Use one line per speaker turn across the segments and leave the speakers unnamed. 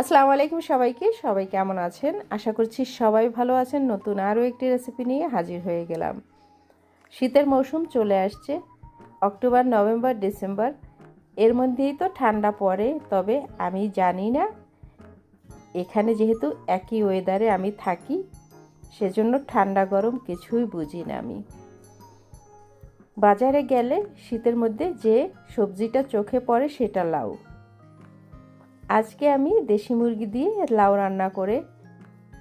আসসালামু আলাইকুম সবাইকে। সবাই কেমন আছেন? আশা করছি সবাই ভালো আছেন। নতুন আরও একটি রেসিপি নিয়ে হাজির হয়ে গেলাম। শীতের মৌসুম চলে আসছে। অক্টোবর, নভেম্বর, ডিসেম্বর, এর মধ্যেই তো ঠান্ডা পড়ে। তবে আমি জানি না, এখানে যেহেতু একই ওয়েদারে আমি থাকি, সেজন্য ঠান্ডা গরম কিছুই বুঝি না আমি। বাজারে গেলে শীতের মধ্যে যে সবজিটা চোখে পড়ে সেটা লাউ। আজকে আমি দেশি মুরগি দিয়ে লাউ রান্না করে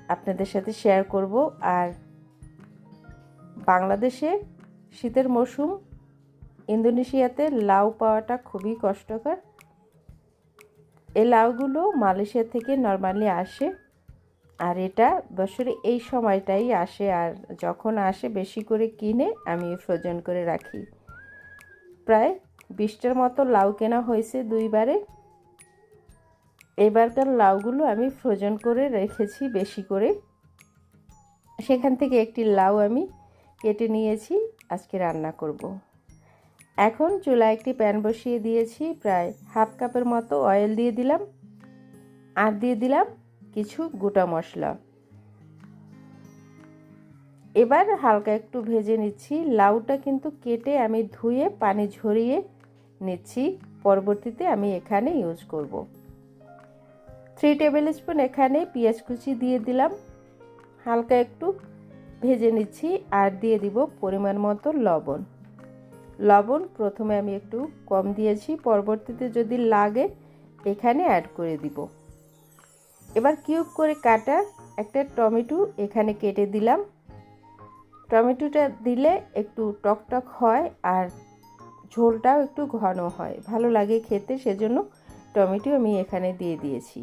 আপনাদের সাথে শেয়ার করব। আর বাংলাদেশে শীতের মৌসুম ইন্দোনেশিয়াতে লাউ পাওয়াটা খুবই কষ্টকর। এই লাউগুলো মালয়েশিয়া থেকে নর্মালি আসে আর এটা বছরে এই সময়টাই আসে আর যখন আসে বেশি করে কিনে আমি ফ্রোজেন করে রাখি। প্রায় বিশটার মতো লাউ কেনা হয়েছে দুইবারে। এবারকার লাউগুলো আমি ফ্রোজেন করে রেখেছি বেশি করে। সেখান থেকে একটি লাউ আমি কেটে নিয়েছি, আজকে রান্না করব। এখন চুলা একটি প্যান বসিয়ে দিয়েছি, প্রায় হাফ কাপের মতো অয়েল দিয়ে দিলাম। আর দিয়ে দিলাম কিছু গোটা মশলা। এবার হালকা একটু ভেজে নিচ্ছি। লাউটা কিন্তু কেটে আমি ধুয়ে, পানি ঝরিয়ে নিচ্ছি। পরবর্তীতে আমি এখানে ইউজ করব। থ্রি টেবিল স্পুন এখানে পেঁয়াজ কুচি দিয়ে দিলাম। হালকা একটু ভেজে নিচ্ছি আর দিয়ে দিব পরিমাণ মতো লবণ। লবণ প্রথমে আমি একটু কম দিয়েছি, পরবর্তীতে যদি লাগে এখানে অ্যাড করে দিব। এবার কিউব করে কাটা একটা টমেটো এখানে কেটে দিলাম। টমেটোটা দিলে একটু টকটক হয় আর ঝোলটাও একটু ঘন হয়। ভালো লাগে খেতে, সেজন্য টমেটো আমি এখানে দিয়ে দিয়েছি।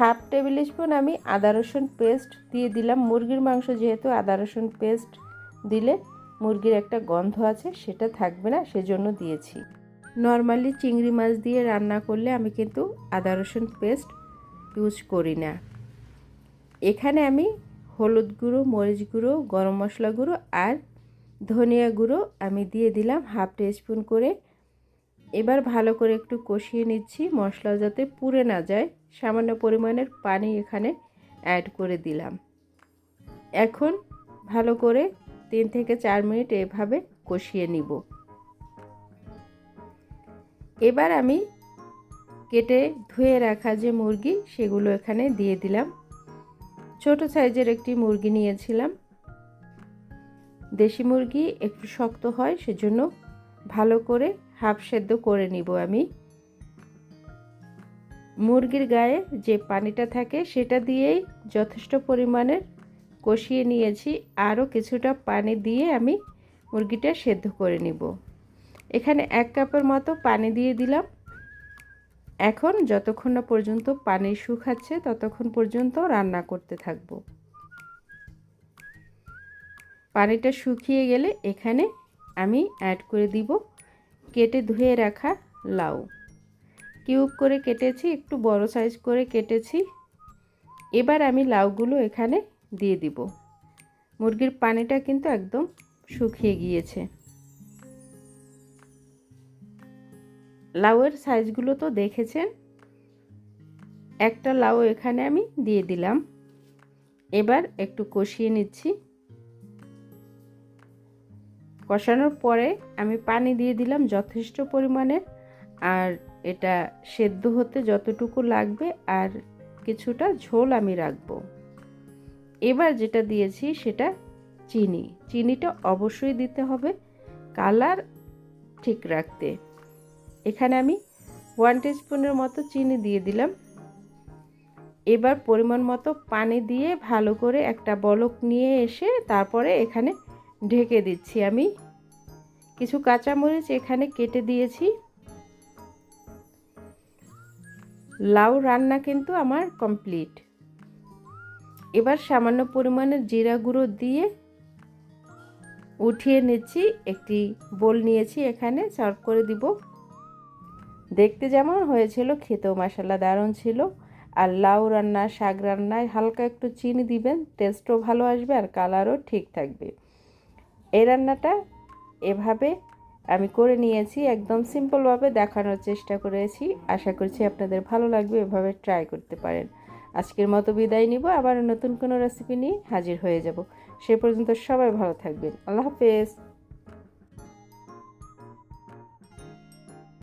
হাফ টেবিল স্পুন আমি আদা রসুন পেস্ট দিয়ে দিলাম। মুরগির মাংস যেহেতু আদা রসুন পেস্ট দিলে মুরগির একটা গন্ধ আছে, সেটা থাকবে না, সেজন্য দিয়েছি। নর্মালি চিংড়ি মাছ দিয়ে রান্না করলে আমি কিন্তু আদা রসুন পেস্ট ইউজ করি না। এখানে আমি হলুদ গুঁড়ো, মরিচ গুঁড়ো, গরম মশলা গুঁড়ো আর ধনিয়া গুঁড়ো আমি দিয়ে দিলাম হাফ স্পুন করে। এবার ভালো করে একটু কষিয়ে নিচ্ছি মশলা যাতে পুড়ে না যায়। সামান্য পরিমাণের পানি এখানে অ্যাড করে দিলাম। এখন ভালো করে তিন থেকে চার মিনিট এভাবে কষিয়ে নিব। এবার আমি কেটে ধুয়ে রাখা যে মুরগি, সেগুলো এখানে দিয়ে দিলাম। ছোট সাইজের একটি মুরগি নিয়েছিলাম। দেশি মুরগি একটু শক্ত হয়, সেজন্য ভালো করে হাফ সেদ্ধ করে নিব আমি। মুরগির গায়ে যে পানিটা থাকে সেটা দিয়েই যথেষ্ট পরিমাণের কষিয়ে নিয়েছি। আরও কিছুটা পানি দিয়ে আমি মুরগিটা সেদ্ধ করে নিব। এখানে এক কাপের মতো পানি দিয়ে দিলাম। এখন যতক্ষণ না পর্যন্ত পানি শুকাচ্ছে ততক্ষণ পর্যন্ত রান্না করতে থাকব। পানিটা শুকিয়ে গেলে এখানে আমি অ্যাড করে দিব কেটে ধুয়ে রাখা লাউ। কিউব করে কেটেছি, একটু বড় সাইজ করে কেটেছি। এবার আমি লাউগুলো এখানে দিয়ে দিব। মুরগির পানিটা কিন্তু একদম শুকিয়ে গিয়েছে। লাউয়ের সাইজগুলো তো দেখেছেন? একটা লাউ এখানে আমি দিয়ে দিলাম। এবার একটু কষিয়ে নিচ্ছি। কষানোর পরে আমি পানি দিয়ে দিলাম যথেষ্ট পরিমাণের আর এটা সেদ্ধ হতে যতটুকু লাগবে আর কিছুটা ঝোল আমি রাখব। এবার যেটা দিয়েছি সেটা চিনি। চিনিটা অবশ্যই দিতে হবে কালার ঠিক রাখতে। এখানে আমি ওয়ান স্পুনের মতো চিনি দিয়ে দিলাম। এবার পরিমাণ মতো পানি দিয়ে ভালো করে একটা বলক নিয়ে এসে তারপরে এখানে ঢেকে দিচ্ছি আমি। কিছু কাঁচামরিচ এখানে কেটে দিয়েছি। লাউ রান্না কিন্তু আমার কমপ্লিট এবার সামান্য পরিমাণে জিরা গুঁড়ো দিয়ে উঠিয়ে নিচ্ছি, একটি বোল নিয়েছি এখানে, সার্ভ করে দিব। দেখতে যেমন হয়েছিল, খেতেও মশলা দারুণ ছিল। আর লাউ রান্না, শাক রান্নায় হালকা একটু চিনি দিবেন টেস্টও ভালো আসবে আর কালারও ঠিক থাকবে। এই রান্নাটা এভাবে আমি করে নিয়েছি, একদম সিম্পলভাবে দেখানোর চেষ্টা করেছি। আশা করছি আপনাদের ভালো লাগবে, এভাবে ট্রাই করতে পারেন। আজকের মতো বিদায় নিব আবার নতুন কোনো রেসিপি নিয়ে হাজির হয়ে যাব। সে পর্যন্ত সবাই ভালো থাকবেন। আল্লাহ হাফেজ।